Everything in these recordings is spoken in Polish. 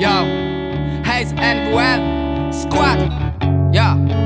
Yo, Hayes NWL Squad. Yeah.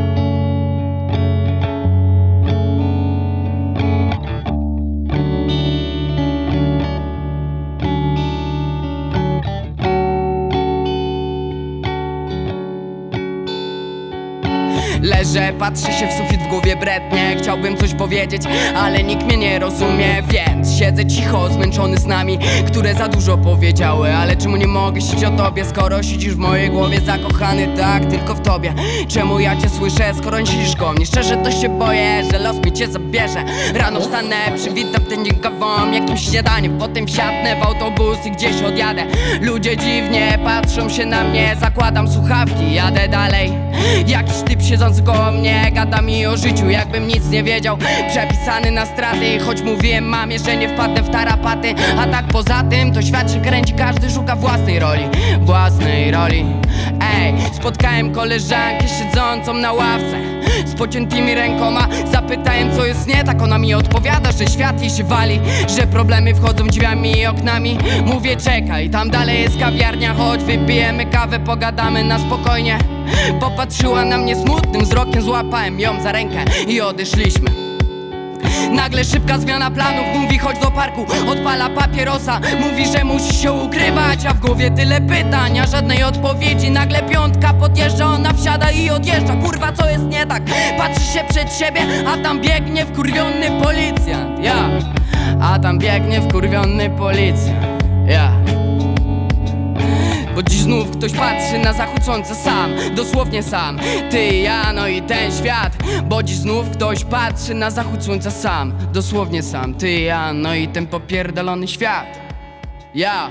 Leżę, patrzę się w sufit, w głowie brednie Chciałbym coś powiedzieć, ale nikt mnie nie rozumie. Więc siedzę cicho, zmęczony z nami Które za dużo powiedziały. Ale czemu nie mogę siedzieć o tobie Skoro siedzisz w mojej głowie? Zakochany Tak, tylko w tobie. Czemu ja cię słyszę, skoro nie siedzisz koło mnie Szczerze to się boję, że los mi cię zabierze. Rano wstanę, przywitam ten dzień kawą Jakimś śniadaniem, potem wsiadnę w autobus I gdzieś odjadę. Ludzie dziwnie patrzą się na mnie Zakładam słuchawki, jadę dalej Jakiś typ siedzący koło mnie Gada mi o życiu, jakbym nic nie wiedział. Przepisany na straty Choć mówiłem mamie, że nie wpadnę w tarapaty. A tak poza tym, to świat się kręci Każdy szuka własnej roli. Własnej roli. Ej, spotkałem koleżankę siedzącą na ławce. Z pociętymi rękoma Zapytałem jest nie tak. Ona mi odpowiada, że świat jej się wali Że problemy wchodzą drzwiami i oknami. Mówię czekaj, tam dalej jest kawiarnia Chodź wypijemy kawę, pogadamy na spokojnie. Popatrzyła na mnie smutnym wzrokiem Złapałem ją za rękę i odeszliśmy Nagle szybka zmiana planów Mówi chodź do parku, odpala papierosa Mówi, że musi się ukrywać A w głowie tyle pytań, a żadnej odpowiedzi. Nagle piątka podjeżdża, ona wsiada i odjeżdża. Kurwa, co jest nie tak? Patrzy się przed siebie, a tam biegnie wkurwiony policjant. Ja, a tam biegnie wkurwiony policjant. Ja ktoś patrzy na słońca sam Dosłownie sam. Ty, ja, no i ten świat Bo dziś znów ktoś patrzy na zachód słońca sam Dosłownie sam. Ty, ja, no i ten popierdolony świat. Ja